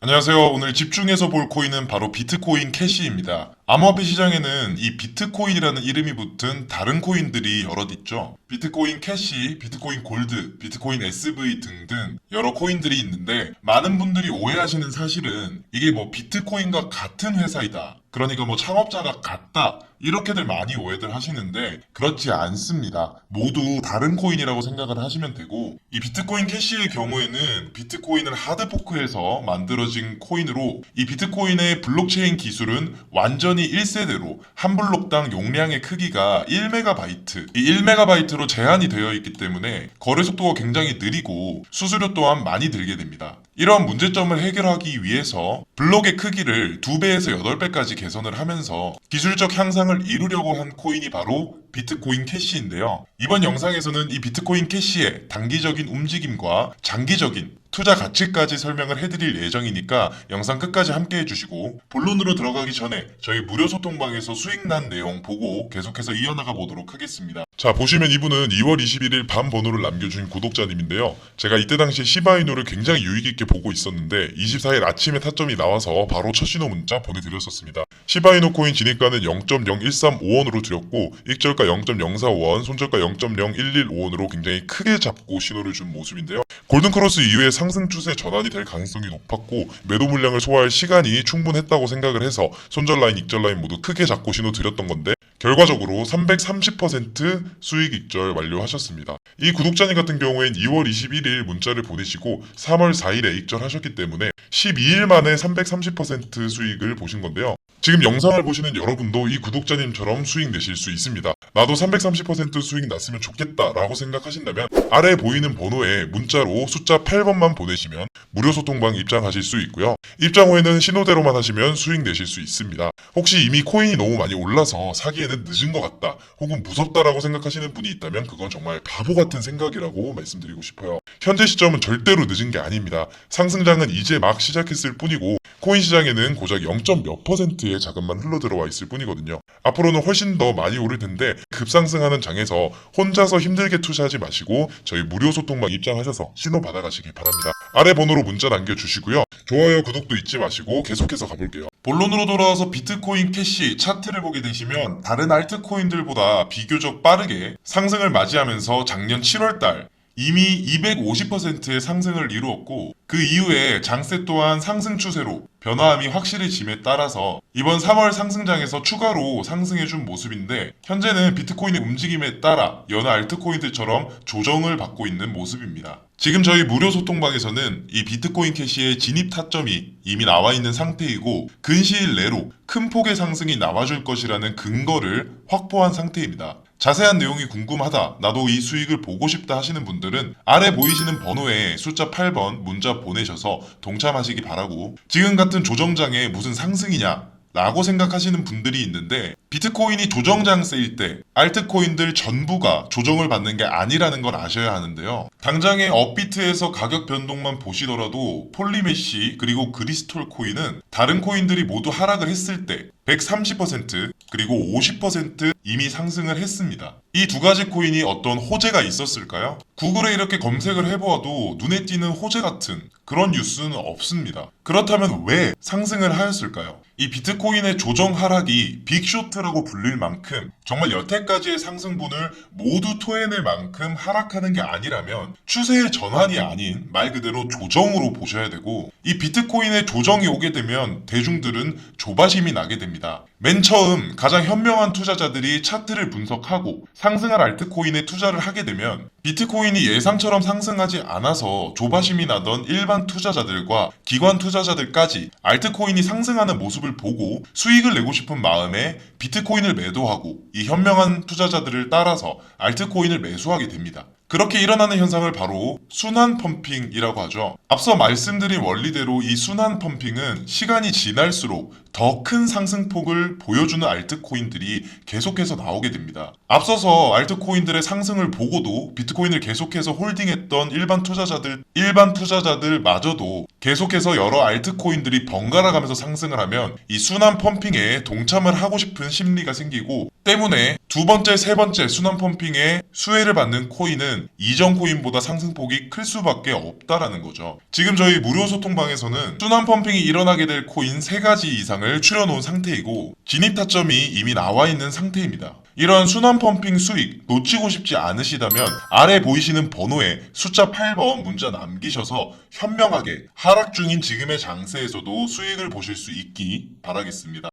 안녕하세요. 오늘 집중해서 볼 코인은 바로 비트코인 캐시입니다. 암호화폐 시장에는 이 비트코인이라는 이름이 붙은 다른 코인들이 여럿 있죠. 비트코인 캐시, 비트코인 골드, 비트코인 SV 등등 여러 코인들이 있는데 많은 분들이 오해하시는 사실은 이게 뭐 비트코인과 같은 회사이다. 그러니까 뭐 창업자가 같다. 이렇게들 많이 오해들 하시는데 그렇지 않습니다. 모두 다른 코인이라고 생각을 하시면 되고 이 비트코인 캐시의 경우에는 비트코인을 하드포크해서 만들어진 코인으로 이 비트코인의 블록체인 기술은 완전히 1세대로 한 블록당 용량의 크기가 1메가바이트 이 1메가바이트로 제한이 되어 있기 때문에 거래 속도가 굉장히 느리고 수수료 또한 많이 들게 됩니다. 이러한 문제점을 해결하기 위해서 블록의 크기를 2배에서 8배까지 개선을 하면서 기술적 향상을 이루려고 한 코인이 바로 비트코인 캐시인데요. 이번 영상에서는 이 비트코인 캐시의 단기적인 움직임과 장기적인 투자 가치까지 설명을 해드릴 예정이니까 영상 끝까지 함께 해주시고 본론으로 들어가기 전에 저희 무료 소통방에서 수익 난 내용 보고 계속해서 이어나가 보도록 하겠습니다. 자 보시면 이분은 2월 21일 밤 번호를 남겨주신 구독자님인데요. 제가 이때 당시에 시바이노를 굉장히 유익있게 보고 있었는데 24일 아침에 타점이 나와서 바로 첫 신호 문자 보내드렸었습니다. 시바이노 코인 진입가는 0.0135원으로 드렸고 익절가 0.045원, 손절가 0.0115원으로 굉장히 크게 잡고 신호를 준 모습인데요. 골든크로스 이후에 상승 추세 전환이 될 가능성이 높았고 매도 물량을 소화할 시간이 충분했다고 생각을 해서 손절 라인, 익절 라인 모두 크게 잡고 신호 드렸던 건데 결과적으로 330% 수익 익절 완료하셨습니다. 이 구독자님 같은 경우엔 2월 21일 문자를 보내시고 3월 4일에 익절하셨기 때문에 12일 만에 330% 수익을 보신 건데요. 지금 영상을 보시는 여러분도 이 구독자님처럼 수익 내실 수 있습니다. 나도 330% 수익 났으면 좋겠다라고 생각하신다면 아래 보이는 번호에 문자로 숫자 8번만 보내시면 무료 소통방 입장하실 수 있고요. 입장 후에는 신호대로만 하시면 수익 내실 수 있습니다. 혹시 이미 코인이 너무 많이 올라서 사기에 는 늦은 것 같다 혹은 무섭다라고 생각하시는 분이 있다면 그건 정말 바보 같은 생각이라고 말씀드리고 싶어요. 현재 시점은 절대로 늦은 게 아닙니다. 상승장은 이제 막 시작했을 뿐이고 코인 시장에는 고작 0. 몇 퍼센트의 자금만 흘러 들어와 있을 뿐이거든요. 앞으로는 훨씬 더 많이 오를 텐데 급상승하는 장에서 혼자서 힘들게 투자하지 마시고 저희 무료 소통방 입장하셔서 신호 받아가시기 바랍니다. 아래 번호로 문자 남겨주시고요. 좋아요, 구독도 잊지 마시고 계속해서 가볼게요. 본론으로 돌아와서 비트코인 캐시 차트를 보게 되시면 다른 알트코인들보다 비교적 빠르게 상승을 맞이하면서 작년 7월달 이미 250%의 상승을 이루었고 그 이후에 장세 또한 상승 추세로 변화함이 확실해짐에 따라서 이번 3월 상승장에서 추가로 상승해준 모습인데 현재는 비트코인의 움직임에 따라 여느 알트코인들처럼 조정을 받고 있는 모습입니다. 지금 저희 무료 소통방에서는 이 비트코인 캐시의 진입 타점이 이미 나와 있는 상태이고 근시일 내로 큰 폭의 상승이 나와줄 것이라는 근거를 확보한 상태입니다. 자세한 내용이 궁금하다, 나도 이 수익을 보고 싶다 하시는 분들은 아래 보이시는 번호에 숫자 8번 문자 보내셔서 동참하시기 바라고. 지금 같은 조정장에 무슨 상승이냐 라고 생각하시는 분들이 있는데 비트코인이 조정장 세일 때 알트코인들 전부가 조정을 받는 게 아니라는 걸 아셔야 하는데요. 당장의 업비트에서 가격 변동만 보시더라도 폴리메시 그리고 그리스톨 코인은 다른 코인들이 모두 하락을 했을 때 130% 그리고 50% 이미 상승을 했습니다. 이 두 가지 코인이 어떤 호재가 있었을까요? 구글에 이렇게 검색을 해보아도 눈에 띄는 호재 같은 그런 뉴스는 없습니다. 그렇다면 왜 상승을 하였을까요? 이 비트코인의 조정 하락이 빅쇼트 라고 불릴 만큼 정말 여태까지의 상승분을 모두 토해낼 만큼 하락하는 게 아니라면 추세의 전환이 아닌 말 그대로 조정으로 보셔야 되고 이 비트코인의 조정이 오게 되면 대중들은 조바심이 나게 됩니다. 맨 처음 가장 현명한 투자자들이 차트를 분석하고 상승할 알트코인에 투자를 하게 되면 비트코인이 예상처럼 상승하지 않아서 조바심이 나던 일반 투자자들과 기관 투자자들까지 알트코인이 상승하는 모습을 보고 수익을 내고 싶은 마음에 비트코인을 매도하고 이 현명한 투자자들을 따라서 알트코인을 매수하게 됩니다. 그렇게 일어나는 현상을 바로 순환 펌핑이라고 하죠. 앞서 말씀드린 원리대로 이 순환 펌핑은 시간이 지날수록 더 큰 상승폭을 보여주는 알트코인들이 계속해서 나오게 됩니다. 앞서서 알트코인들의 상승을 보고도 비트코인을 계속해서 홀딩했던 일반 투자자들, 일반 투자자들마저도 계속해서 여러 알트코인들이 번갈아 가면서 상승을 하면 이 순환 펌핑에 동참을 하고 싶은 심리가 생기고 때문에 두 번째, 세 번째 순환 펌핑에 수혜를 받는 코인은 이전 코인보다 상승폭이 클 수밖에 없다라는 거죠. 지금 저희 무료 소통방에서는 순환 펌핑이 일어나게 될 코인 세 가지 이상을 추려놓은 상태이고 진입 타점이 이미 나와 있는 상태입니다. 이러한 순환 펌핑 수익 놓치고 싶지 않으시다면 아래 보이시는 번호에 숫자 8번 문자 남기셔서 현명하게 하락 중인 지금의 장세에서도 수익을 보실 수 있기 바라겠습니다.